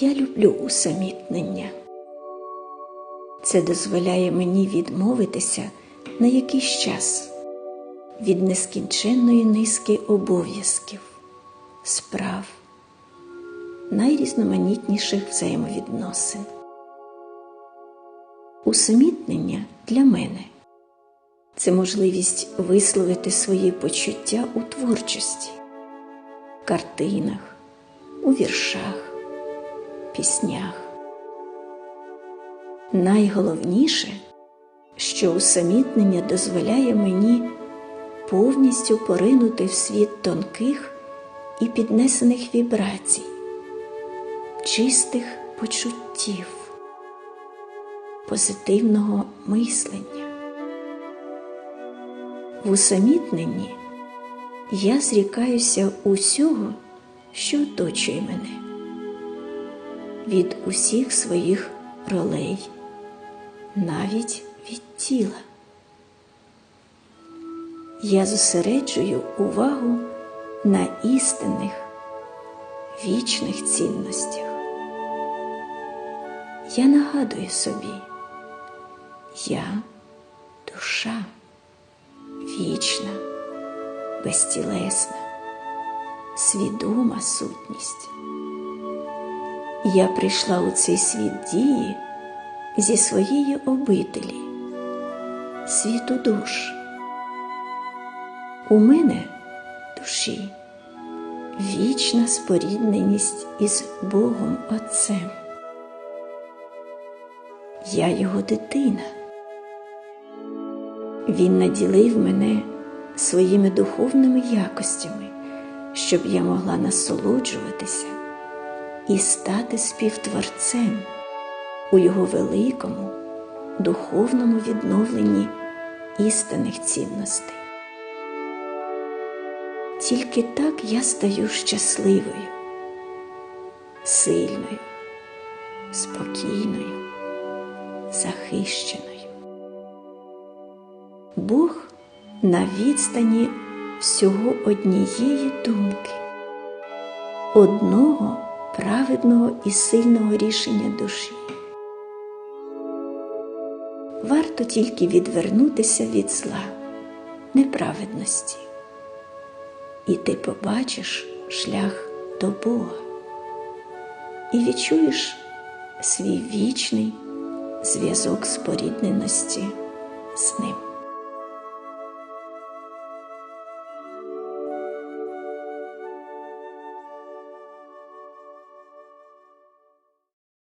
Я люблю усамітнення. Це дозволяє мені відмовитися на якийсь час від нескінченної низки обов'язків, справ, найрізноманітніших взаємовідносин. Усамітнення для мене це можливість висловити свої почуття у творчості, картинах, у віршах, піснях. Найголовніше, що усамітнення дозволяє мені повністю поринути в світ тонких і піднесених вібрацій, чистих почуттів, позитивного мислення. В усамітненні я зрікаюся усього, що оточує мене, від усіх своїх ролей, навіть від тіла. Я зосереджую увагу на істинних, вічних цінностях. Я нагадую собі, я душа вічна, безтілесна, свідома сутність. Я прийшла у цей світ дії зі своєї обителі, світу душ. У мене душі вічна спорідненість із Богом Отцем. Я його дитина. Він наділив мене своїми духовними якостями, щоб я могла насолоджуватися і стати співтворцем у його великому духовному відновленні істинних цінностей. Тільки так я стаю щасливою, сильною, спокійною, захищеною. Бог на відстані всього однієї думки, одного праведного і сильного рішення душі. Варто тільки відвернутися від зла, неправедності, і ти побачиш шлях до Бога і відчуєш свій вічний зв'язок спорідненості з ним.